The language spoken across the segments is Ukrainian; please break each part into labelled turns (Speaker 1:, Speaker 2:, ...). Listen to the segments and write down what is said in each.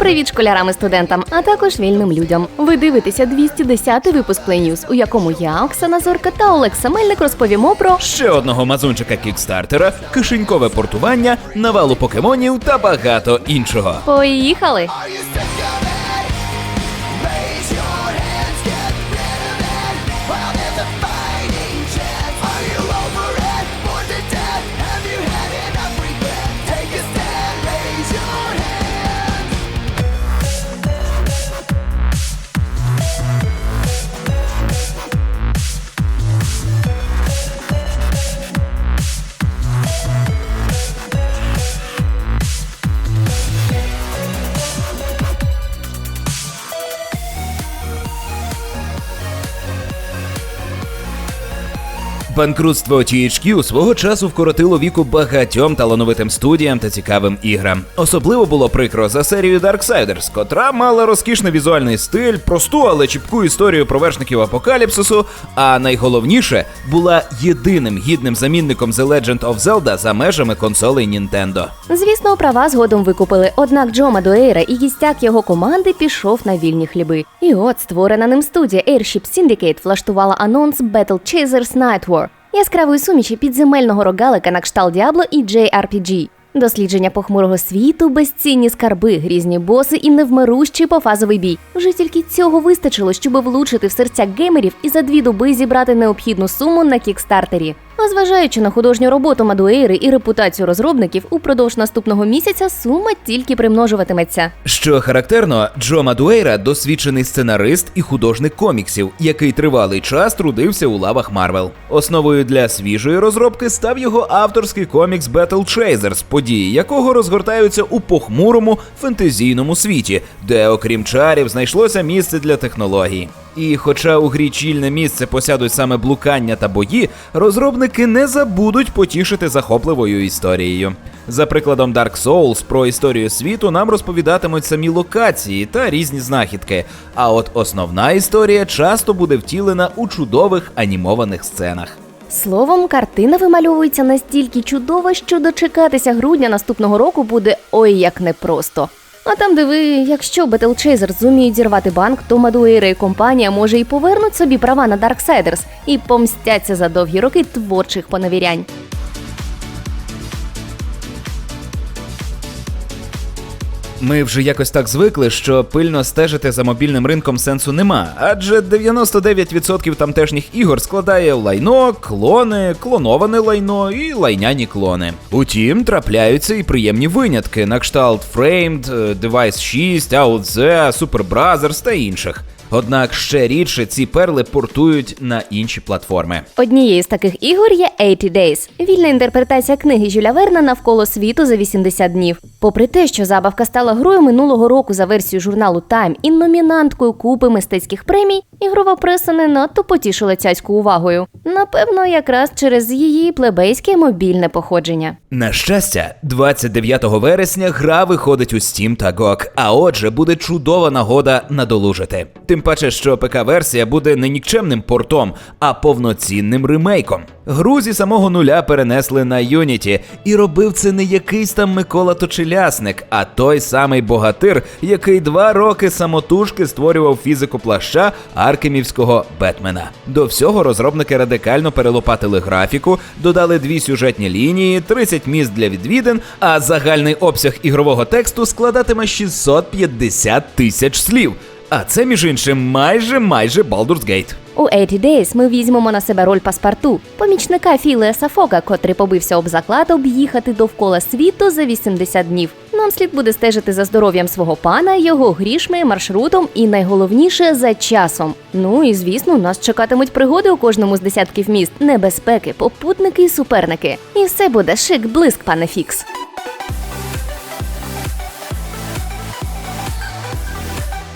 Speaker 1: Привіт школярам і студентам, а також вільним людям. Ви дивитеся 210-й випуск Play News, у якому я, Оксана Зорка та Олекса Мельник розповімо про
Speaker 2: Ще одного мазунчика кікстартера, кишенькове портування, навалу покемонів та багато іншого.
Speaker 1: Поїхали!
Speaker 2: Банкрутство THQ свого часу вкоротило віку багатьом талановитим студіям та цікавим іграм. Особливо було прикро за серію Darksiders, котра мала розкішний візуальний стиль, просту, але чіпку історію про вершників апокаліпсису. А найголовніше була єдиним гідним замінником The Legend of Zelda за межами консолей Nintendo.
Speaker 1: Звісно, права згодом викупили, однак Джо Мадуейра і гістяк його команди пішов на вільні хліби. І от створена ним студія Airship Syndicate влаштувала анонс Battle Chasers Night War, яскравої суміші підземельного рогалика на кшталт Діабло і JRPG. Дослідження похмурого світу, безцінні скарби, грізні боси і невмирущий пофазовий бій. Вже тільки цього вистачило, щоб влучити в серця геймерів і за дві доби зібрати необхідну суму на кікстартері. А зважаючи на художню роботу Мадуейри і репутацію розробників, упродовж наступного місяця сума тільки примножуватиметься.
Speaker 2: Що характерно, Джо Мадуейра досвідчений сценарист і художник коміксів, який тривалий час трудився у лавах Марвел. Основою для свіжої розробки став його авторський комікс Battle Chasers, події якого розгортаються у похмурому фентезійному світі, де, окрім чарів, знайшлося місце для технологій. І хоча у грі чільне місце посядуть саме блукання та бої, розробники не забудуть потішити захопливою історією. За прикладом Dark Souls про історію світу нам розповідатимуть самі локації та різні знахідки. А от основна історія часто буде втілена у чудових анімованих сценах.
Speaker 1: Словом, картина вимальовується настільки чудово, що дочекатися грудня наступного року буде ой як непросто. А там, диви, якщо Бетелчейзер зуміють зірвати банк, то Мадуейра і компанія може і повернуть собі права на Дарксайдерс і помстяться за довгі роки творчих поневірянь.
Speaker 2: Ми вже якось так звикли, що пильно стежити за мобільним ринком сенсу нема, адже 99% тамтешніх ігор складає лайно, клони, клоноване лайно і лайняні клони. Утім, трапляються і приємні винятки на кшталт Framed, е, Device 6, AOZ, Super Brothers та інших. Однак ще рідше ці перли портують на інші платформи.
Speaker 1: Однією з таких ігор є 80 Days – вільна інтерпретація книги Жюля Верна навколо світу за 80 днів. Попри те, що забавка стала грою минулого року за версією журналу Time і номінанткою купи мистецьких премій, ігрова преса не надто потішила цяцьку увагою. Напевно, якраз через її плебейське мобільне походження.
Speaker 2: На щастя, 29 вересня гра виходить у Steam та GOG, а отже, буде чудова нагода надолужити. Тим паче, що ПК-версія буде не нікчемним портом, а повноцінним ремейком. Гру зі самого нуля перенесли на Unity, і робив це не якийсь там Микола Точелясник, а той самий богатир, який два роки самотужки створював фізику плаща Аркемівського Бетмена. До всього розробники радикально перелопатили графіку, додали дві сюжетні лінії, 30 місць для відвідин, а загальний обсяг ігрового тексту складатиме 650 тисяч слів. А це, між іншим, майже майже Baldur's Gate.
Speaker 1: У 80 Days ми візьмемо на себе роль паспарту, помічника Філеса Фога, котрий побився об заклад об'їхати довкола світу за 80 днів. Нам слід буде стежити за здоров'ям свого пана, його грішми, маршрутом і найголовніше за часом. Ну і звісно, нас чекатимуть пригоди у кожному з десятків міст, небезпеки, попутники і суперники. І все буде шик блиск, пане Фікс.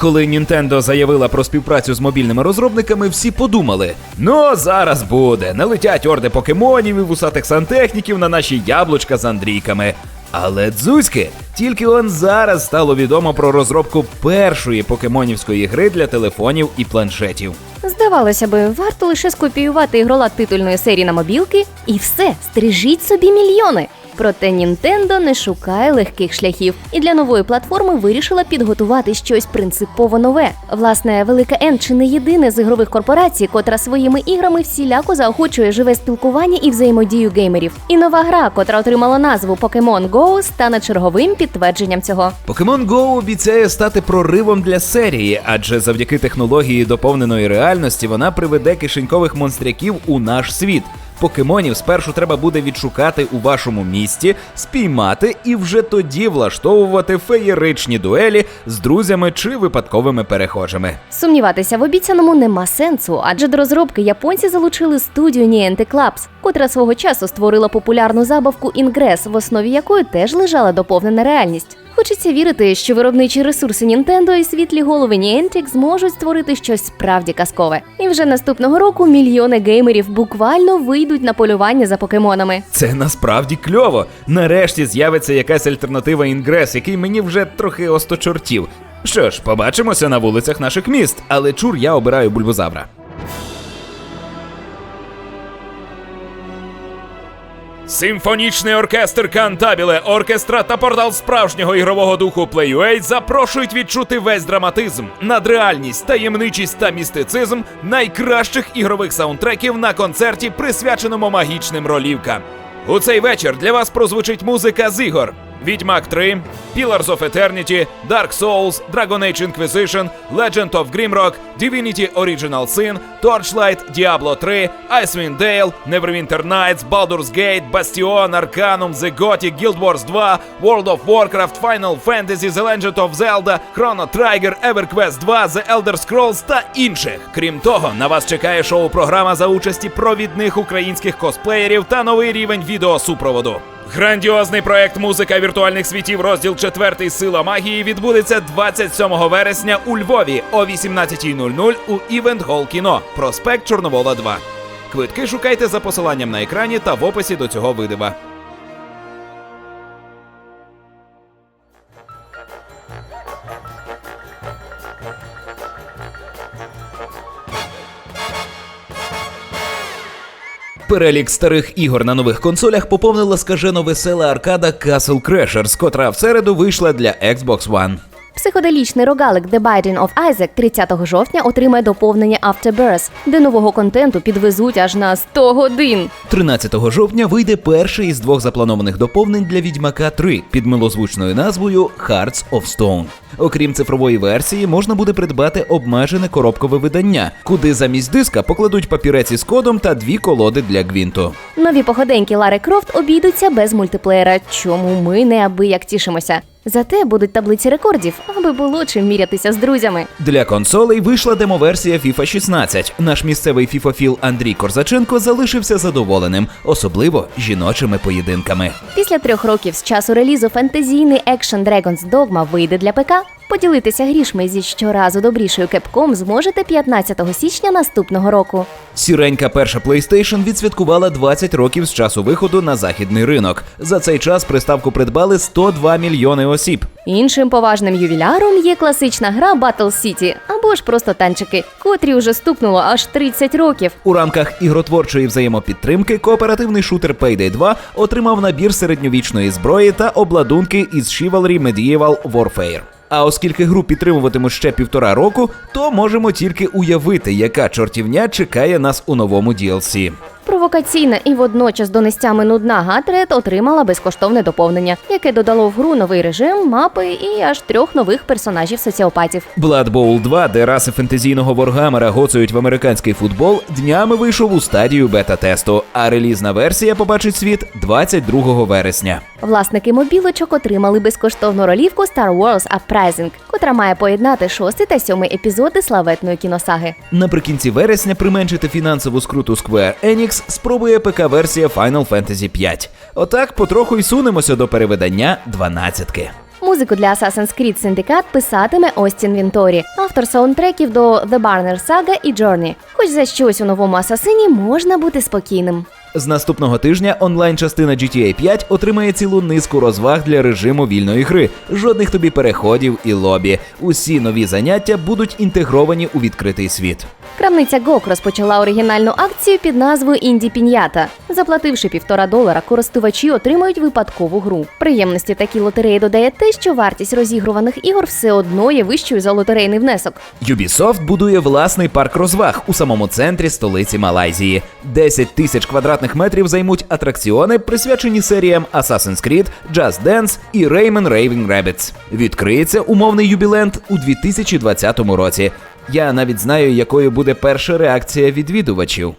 Speaker 2: Коли Nintendo заявила про співпрацю з мобільними розробниками, всі подумали: ну зараз буде, налетять орди покемонів і вусатих сантехніків на наші яблучка з Андрійками. Але дзузьки, тільки он зараз стало відомо про розробку першої покемонівської гри для телефонів і планшетів.
Speaker 1: Здавалося би, варто лише скопіювати ігролад титульної серії на мобілки, і все, стрижіть собі мільйони. Проте Nintendo не шукає легких шляхів і для нової платформи вирішила підготувати щось принципово нове. Власне, велика N чи не єдине з ігрових корпорацій, котра своїми іграми всіляко заохочує живе спілкування і взаємодію геймерів. І нова гра, котра отримала назву Pokemon Go, стане черговим підтвердженням цього.
Speaker 2: Pokemon Go обіцяє стати проривом для серії, адже завдяки технології доповненої реальності вона приведе кишенькових монстряків у наш світ. Покемонів спершу треба буде відшукати у вашому місті, спіймати і вже тоді влаштовувати феєричні дуелі з друзями чи випадковими перехожими.
Speaker 1: Сумніватися в обіцяному нема сенсу, адже до розробки японці залучили студію Niantic Labs, котра свого часу створила популярну забавку Ingress, в основі якої теж лежала доповнена реальність. Хочеться вірити, що виробничі ресурси Nintendo і світлі голови Niantic зможуть створити щось справді казкове. І вже наступного року мільйони геймерів буквально вийдуть на полювання за покемонами.
Speaker 2: Це насправді кльово. Нарешті з'явиться якась альтернатива Інгрес, який мені вже трохи осточортів. Що ж, побачимося на вулицях наших міст, але чур я обираю бульбозавра. Симфонічний оркестр Кантабіле, оркестра та портал справжнього ігрового духу PlayUA запрошують відчути весь драматизм, надреальність, таємничість та містицизм найкращих ігрових саундтреків на концерті, присвяченому магічним ролівкам. У цей вечір для вас прозвучить музика з ігор. Відьмак 3, Pillars of Eternity, Dark Souls, Dragon Age Inquisition, Legend of Grimrock, Divinity Original Sin, Torchlight, Diablo 3, Icewind Dale, Neverwinter Nights, Baldur's Gate, Bastion, Arcanum, The Gothic, Guild Wars 2, World of Warcraft, Final Fantasy, The Legend of Zelda, Chrono Trigger, EverQuest 2, The Elder Scrolls та інших. Крім того, на вас чекає шоу-програма за участі провідних українських косплеєрів та новий рівень відеосупроводу. Грандіозний проект Музика віртуальних світів, розділ 4 Сила магії відбудеться 27 вересня у Львові о 18.00 у Івент Гол Кіно. Проспект Чорновола 2. Квитки шукайте за посиланням на екрані та в описі до цього видива. Перелік старих ігор на нових консолях поповнила скажено весела аркада Castle Crashers, котра в середу вийшла для Xbox One.
Speaker 1: Психоделічний рогалик The Binding of Isaac 30 жовтня отримає доповнення Afterbirth, де нового контенту підвезуть аж на 100 годин.
Speaker 2: 13 жовтня вийде перший із двох запланованих доповнень для Відьмака 3 під милозвучною назвою Hearts of Stone. Окрім цифрової версії, можна буде придбати обмежене коробкове видання, куди замість диска покладуть папірець із кодом та дві колоди для гвінту.
Speaker 1: Нові походеньки Лари Крофт обійдуться без мультиплеєра, чому ми неабияк тішимося. Зате будуть таблиці рекордів, аби було чим мірятися з друзями.
Speaker 2: Для консолей вийшла демоверсія FIFA 16. Наш місцевий фіфофіл Андрій Корзаченко залишився задоволеним, особливо жіночими поєдинками.
Speaker 1: Після трьох років з часу релізу фентезійний екшен Dragon's Dogma вийде для ПК. Поділитися грішми зі щоразу добрішою кепком зможете 15 січня наступного року.
Speaker 2: Сіренька перша PlayStation відсвяткувала 20 років з часу виходу на західний ринок. За цей час приставку придбали 102 мільйони осіб.
Speaker 1: Іншим поважним ювіляром є класична гра Battle City або ж просто танчики, котрі уже стукнуло аж 30 років.
Speaker 2: У рамках ігротворчої взаємопідтримки кооперативний шутер Payday 2 отримав набір середньовічної зброї та обладунки із Chivalry Medieval Warfare. А оскільки гру підтримуватимуть ще півтора року, то можемо тільки уявити, яка чортівня чекає нас у новому DLC.
Speaker 1: Провокаційна і водночас донестями нудна Гатрет отримала безкоштовне доповнення, яке додало в гру новий режим, мапи і аж трьох нових персонажів соціопатів.
Speaker 2: Blood Bowl 2, де раси фентезійного воргамера гоцують в американський футбол, днями вийшов у стадію бета-тесту, а релізна версія побачить світ 22 вересня.
Speaker 1: Власники мобілочок отримали безкоштовну ролівку Star Wars Uprising, котра має поєднати шостий та сьомий епізоди славетної кіносаги.
Speaker 2: Наприкінці вересня применшити фінансову скруту Square Enix спробує ПК-версія Final Fantasy V. Отак потроху й сунемося до перевидання 12-ки.
Speaker 1: Музику для Assassin's Creed Syndicate писатиме Остін Вінторі, автор саундтреків до The Barner Saga і Journey. Хоч за щось у новому асасині можна бути спокійним.
Speaker 2: З наступного тижня онлайн-частина GTA 5 отримає цілу низку розваг для режиму вільної гри. Жодних тобі переходів і лобі. Усі нові заняття будуть інтегровані у відкритий світ.
Speaker 1: Крамниця GOG розпочала оригінальну акцію під назвою Інді Пінята. Заплативши півтора долара, користувачі отримають випадкову гру. Приємності такі лотереї додає те, що вартість розігруваних ігор все одно є вищою за лотерейний внесок.
Speaker 2: Ubisoft будує власний парк розваг у самому центрі столиці Малайзії. 10 тисяч квадратних метрів займуть атракціони, присвячені серіям Assassin's Creed, Just Dance і Rayman Raving Rabbids. Відкриється умовний юбіленд у 2020 році. Я навіть знаю, якою буде перша реакція відвідувачів.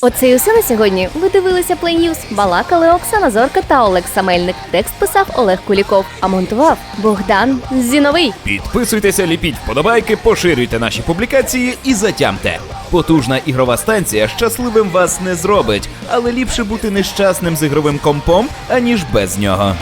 Speaker 1: Оце і усе на сьогодні. Ви дивилися News. Балакали Оксана Зорка та Олег Самельник. Текст писав Олег Куліков, а монтував Богдан Зіновий.
Speaker 2: Підписуйтеся, ліпіть вподобайки, поширюйте наші публікації і затямте. Потужна ігрова станція щасливим вас не зробить, але ліпше бути нещасним з ігровим компом, аніж без нього.